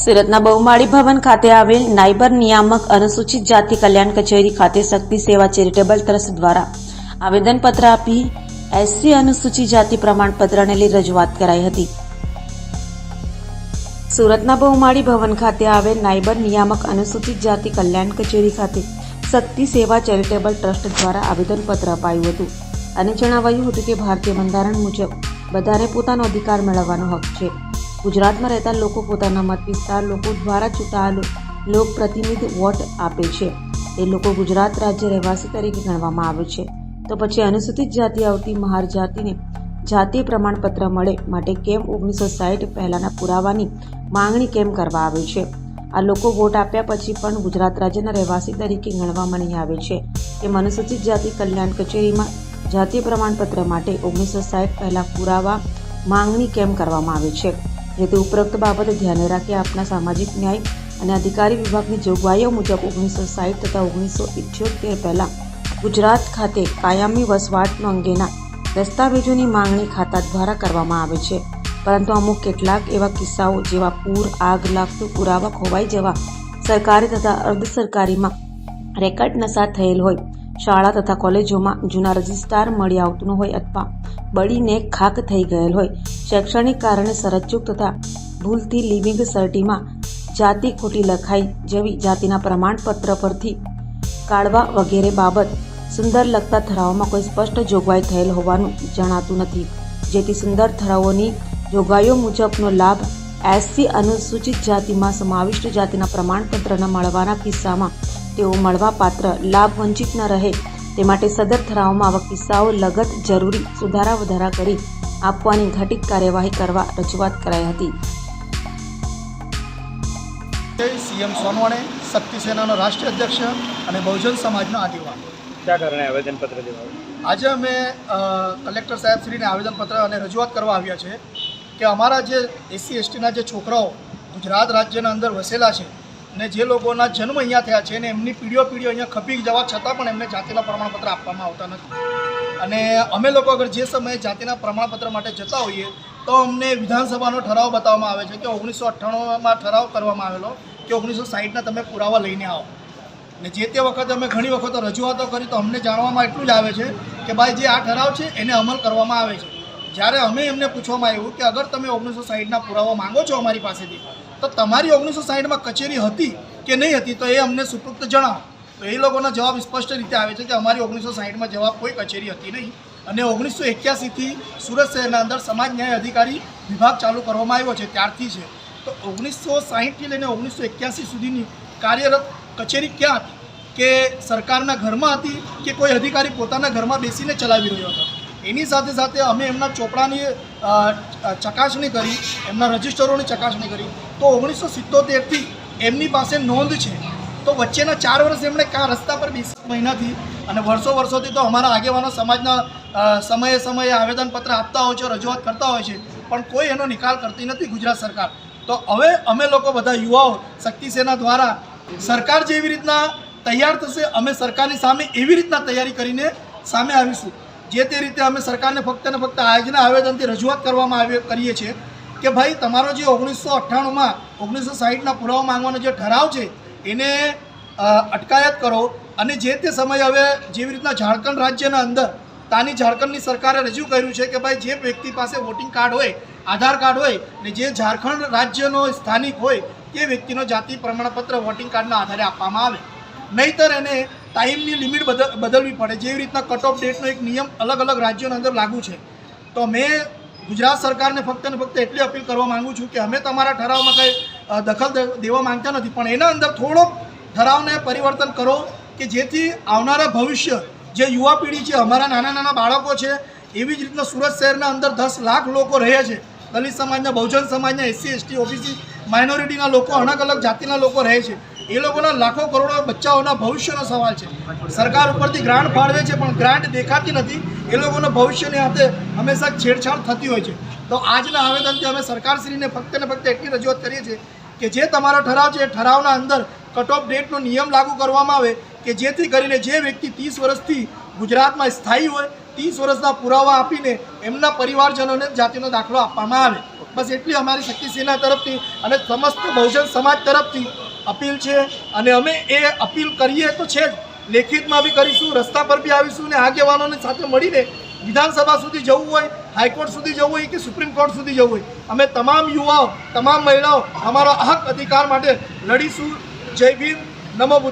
સુરતના બહુમાળી ભવન ખાતે આવેલ નાયબર નિયામક અનુસૂચિત જાતિ કલ્યાણ કચેરી ખાતે શક્તિ સેવા ચેરિટેબલ ટ્રસ્ટ દ્વારા આવેદનપત્ર આપી એસસી અનુસૂચિત જાતિ પ્રમાણપત્રને લઈ રજૂઆત કરાઈ હતી. સુરતના બહુમાળી ભવન ખાતે આવેલ નાયબર નિયામક અનુસૂચિત જાતિ કલ્યાણ કચેરી ખાતે શક્તિ સેવા ચેરિટેબલ ટ્રસ્ટ દ્વારા આવેદનપત્ર અપાયું હતું અને જણાવાયું હતું કે ભારતીય બંધારણ મુજબ બધાને પોતાનો અધિકાર મેળવવાનો હક છે. ગુજરાતમાં રહેતા લોકો પોતાના મત વિસ્તાર લોકો દ્વારા ચૂંટાયેલો લોકપ્રતિનિધિ વોટ આપે છે. એ લોકો ગુજરાત રાજ્ય રહેવાસી તરીકે ગણવામાં આવે છે. તો પછી અનુસૂચિત જાતિ આવતી મહાર જાતિને જાતિ પ્રમાણપત્ર મળે માટે કેમ ઓગણીસો સાહીઠ પહેલાંના પુરાવાની માંગણી કેમ કરવા આવે છે? આ લોકો વોટ આપ્યા પછી પણ ગુજરાત રાજ્યના રહેવાસી તરીકે ગણવામાં નહીં આવે છે. તેમ અનુસૂચિત જાતિ કલ્યાણ કચેરીમાં જાતિ પ્રમાણપત્ર માટે ઓગણીસો સાહીઠ પહેલાં પુરાવા માંગણી કેમ કરવામાં આવે છે? જેથી ઉપરોક્ત બાબતે ધ્યાને રાખી આપના સામાજિક ન્યાય અને અધિકારી વિભાગની જોગવાઈઓ મુજબ ઓગણીસો સાઠ તથા ઓગણીસો ઇઠ્યોતેર પહેલાં ગુજરાત ખાતે કાયમી વસવાટનો અંગેના દસ્તાવેજોની માંગણી ખાતા દ્વારા કરવામાં આવે છે. પરંતુ અમુક કેટલાક એવા કિસ્સાઓ જેવા પૂર, આગ લાગતું પુરાવા ખોવાઈ જવા સરકારી તથા અર્ધ સરકારીમાં રેકર્ડ નશા થયેલ હોય, શાળા તથા કોલેજોમાં જૂના રજિસ્ટ્રાર મળી આવતું હોય અથવા બળીને ખાક થઈ ગયેલ હોય. શૈક્ષણિક કારણે સરચૂક તથા ભૂલથી લિવિંગ સર્ટીમાં જાતિ ખોટી લખાઈ જેવી જાતિના પ્રમાણપત્ર પરથી કાઢવા વગેરે બાબત સુંદર લગતા ઠરાવોમાં કોઈ સ્પષ્ટ જોગવાઈ થયેલ હોવાનું જણાતું નથી. જેથી સુંદર ઠરાવોની જોગવાઈઓ મુજબનો લાભ એસસી અનુસૂચિત જાતિમાં સમાવિષ્ટ જાતિના પ્રમાણપત્રના મળવાના કિસ્સામાં તેઓ મળવાપાત્ર લાભ વંચિત ન રહે તે માટે સદર ઠરાવમાં આવા કિસ્સાઓ લગત જરૂરી સુધારા વધારા કરી આપવાની ઘટિત કાર્યવાહી કરવા રજૂઆત કરાઈ હતી. સીએમ સોનવાણે શક્તિ સેનાનો રાષ્ટ્રીય અધ્યક્ષ અને બહુજન સમાજનો આગેવાન. કયા કારણે આવેદનપત્ર દેવાનું આજે અમે કલેક્ટર સાહેબ શ્રીને આવેદનપત્ર અને રજૂઆત કરવા આવ્યા છે કે અમારા જે એસસી એસટીના જે છોકરાઓ ગુજરાત રાજ્યના અંદર વસેલા છે ને જે લોકોના જન્મ અહીંયા થયા છે ને એમની પીઢીઓ પીઢીઓ અહીંયા ખપી જવા છતાં પણ એમને જાતિના પ્રમાણપત્ર આપવામાં આવતા નથી. અને અમે લોકો અગર જે સમયે જાતિના પ્રમાણપત્ર માટે જતા હોઈએ, તો અમને વિધાનસભાનો ઠરાવ બતાવવામાં આવે છે કે ઓગણીસો અઠ્ઠાણુંમાં ઠરાવ કરવામાં આવેલો કે ઓગણીસો સાઠના તમે પુરાવા લઈને આવો. ને જે તે વખતે અમે ઘણી વખત રજૂઆતો કરી, તો અમને જાણવામાં એટલું જ આવે છે કે ભાઈ જે આ ઠરાવ છે એને અમલ કરવામાં આવે છે. જ્યારે અમે એમને પૂછવામાં આવ્યું કે અગર તમે ઓગણીસો સાઠના પુરાવા માંગો છો અમારી પાસેથી તો તમારી ઓગણીસો સાઠમાં કચેરી હતી કે નહીં હતી તો એ અમને સુપૃક્ત જણાવો. તો એ લોકોનો જવાબ સ્પષ્ટ રીતે આવે છે કે અમારી ઓગણીસો સાઠમાં જવાબ કોઈ કચેરી હતી નહીં. અને ઓગણીસો એક્યાસીથી સુરત શહેરના અંદર સમાજ ન્યાય અધિકારી વિભાગ ચાલુ કરવામાં આવ્યો છે, ત્યારથી છે. તો ઓગણીસો સાહીઠથી લઈને ઓગણીસો એક્યાસી સુધીની કાર્યરત કચેરી ક્યાં હતી? કે સરકારના ઘરમાં હતી કે કોઈ અધિકારી પોતાના ઘરમાં બેસીને ચલાવી રહ્યો હતો? એની સાથે સાથે અમે એમના ચોપડાની ચકાસણી કરી, એમના રજિસ્ટરોની ચકાસણી કરી. તો ઓગણીસો સિત્તોતેરથી એમની પાસે નોંધ છે. તો વચ્ચેના ચાર વર્ષ એમણે કાં રસ્તા પર વીસ મહિનાથી અને વર્ષો વર્ષોથી તો અમારા આગેવાનો સમાજના સમયે સમયે આવેદનપત્ર આપતા હોય છે, રજૂઆત કરતા હોય છે, પણ કોઈ એનો નિકાલ કરતી નથી ગુજરાત સરકાર. તો હવે અમે લોકો બધા યુવાઓ શક્તિ સેના દ્વારા સરકાર જેવી રીતના તૈયાર થશે, અમે સરકારની સામે એવી રીતના તૈયારી કરીને સામે આવીશું. જે તે રીતે અમે સરકારને ફક્ત ને ફક્ત આજના આવેદનથી રજૂઆત કરવામાં આવી કરીએ છીએ કે ભાઈ, તમારો જે ઓગણીસો અઠ્ઠાણુંમાં, ઓગણીસો સાહીઠના પુરાવા માંગવાનો જે ઠરાવ છે, એને અટકાયત કરો અને જે તે સમયે હવે જેવી રીતના ઝારખંડ રાજ્યના અંદર તાની ઝારખંડની સરકારે રજૂ કર્યું છે કે ભાઈ, જે વ્યક્તિ પાસે વોટિંગ કાર્ડ હોય, આધાર કાર્ડ હોય ને જે ઝારખંડ રાજ્યનો સ્થાનિક હોય, તે વ્યક્તિનો જાતિ પ્રમાણપત્ર વોટિંગ કાર્ડના આધારે આપવામાં આવે. નહીતર એને ટાઈમની લિમિટ બદલ બદલવી પડે. જેવી રીતના કટ ઓફ ડેટનો એક નિયમ અલગ અલગ રાજ્યોની અંદર લાગુ છે. તો મેં ગુજરાત સરકારને ફક્ત ને ફક્ત એટલી અપીલ કરવા માંગુ છું કે અમે તમારા ઠરાવમાં કંઈ દખલ દેવા માંગતા નથી, પણ એના અંદર થોડોક ઠરાવને પરિવર્તન કરો કે જેથી આવનારા ભવિષ્ય, જે યુવા પેઢી છે, અમારા નાના નાના બાળકો છે, એવી જ રીતના સુરત શહેરના અંદર દસ લાખ લોકો રહે છે. દલિત સમાજના, બહુજન સમાજના, એસસી, એસટી, ઓબીસી માઇનોરિટીના લોકો, અલગ અલગ જાતિના લોકો રહે છે. એ લોકોના લાખો કરોડો બચ્ચાઓના ભવિષ્યનો સવાલ છે. સરકાર ઉપરથી ગ્રાન્ટ ફાળવે છે, પણ ગ્રાન્ટ દેખાતી નથી. એ લોકોના ભવિષ્યની હાથે હંમેશા છેડછાડ થતી હોય છે. તો આજના આવેદનથી અમે સરકારશ્રીને ફક્ત ને ફક્ત એટલી રજૂઆત કરીએ છીએ કે જે તમારો ઠરાવ છે એ ઠરાવના અંદર કટ ઓફ ડેટનો નિયમ લાગુ કરવામાં આવે, કે જેથી કરીને જે વ્યક્તિ ત્રીસ વર્ષથી ગુજરાતમાં સ્થાયી હોય, ત્રીસ વર્ષના પુરાવા આપીને એમના પરિવારજનોને જાતિનો દાખલો આપવામાં આવે. બસ એટલી અમારી શક્તિસેના તરફથી અને સમસ્ત બહુજન સમાજ તરફથી અપીલ છે અને અમે એ અપીલ કરીએ તો છે જ. લેખિતમાં બી કરીશું, રસ્તા પર બી આવીશું ને આગેવાનોને સાથે મળીને વિધાનસભા સુધી જવું હોય, હાઈકોર્ટ સુધી જવું હોય કે સુપ્રીમ કોર્ટ સુધી જવું હોય, અમે તમામ યુવાઓ, તમામ મહિલાઓ, અમારા હક અધિકાર માટે લડીશું. જય ભીમ. નમો